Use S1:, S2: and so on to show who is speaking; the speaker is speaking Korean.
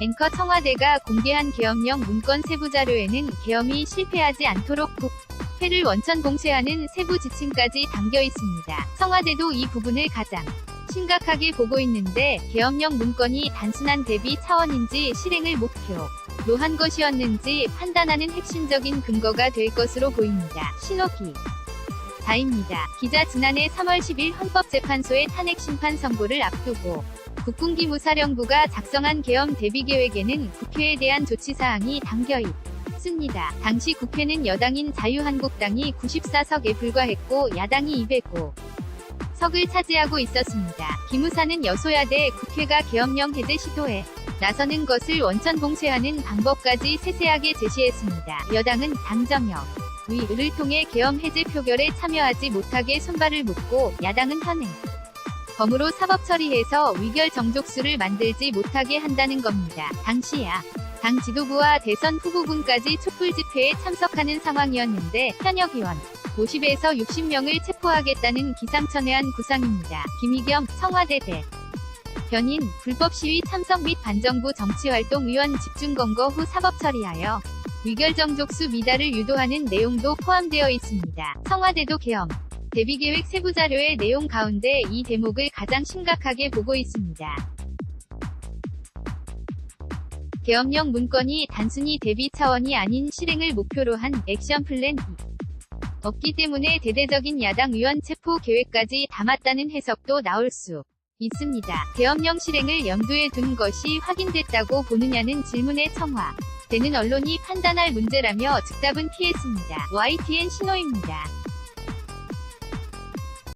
S1: 앵커 청와대가 공개한 계엄령 문건 세부 자료에는 계엄이 실패하지 않도록 국 회를 원천 봉쇄하는 세부 지침까지 담겨 있습니다. 청와대도 이 부분을 가장 심각하게 보고 있는데 계엄령 문건이 단순한 대비 차원인지 실행을 목표 로 한 것이었는지 판단하는 핵심적인 근거가 될 것으로 보입니다. 신호기 다입니다. 기자 지난해 3월 10일 헌법재판소의 탄핵 심판 선고를 앞두고 국군기무사령부가 작성한 계엄 대비 계획에는 국회에 대한 조치사항이 담겨 있습니다. 당시 국회는 여당인 자유한국당이 94석에 불과했고 야당이 205. 석을 차지하고 있었습니다. 기무사는 여소야대 국회가 계엄령 해제 시도에 나서는 것을 원천 봉쇄하는 방법까지 세세하게 제시했습니다. 여당은 당정역 위를 통해 계엄 해제 표결에 참여하지 못하게 손발을 묶고 야당은 현행 범으로 사법 처리해서 위결 정족수를 만들지 못하게 한다는 겁니다. 당시야 당 지도부와 대선 후보군까지 촛불 집회에 참석하는 상황이었는데 현역 의원 50에서 60명을 체포하겠다는 기상천외한 구상입니다. 김희겸 청와대 대 변인 불법 시위 참석 및 반정부 정치활동 의원 집중 검거 후 사법 처리하여 위결 정족수 미달을 유도하는 내용도 포함되어 있습니다. 청와대도 계엄 대비계획 세부 자료의 내용 가운데 이 대목을 가장 심각하게 보고 있습니다. 계엄령 문건이 단순히 대비 차원이 아닌 실행을 목표로 한 액션 플랜이 없기 때문에 대대적인 야당 의원 체포 계획까지 담았다는 해석도 나올 수 있습니다. 계엄령 실행을 염두에 둔 것이 확인됐다고 보느냐는 질문에 청와 되는 언론이 판단할 문제라며 즉답은 피했습니다. YTN 신호입니다.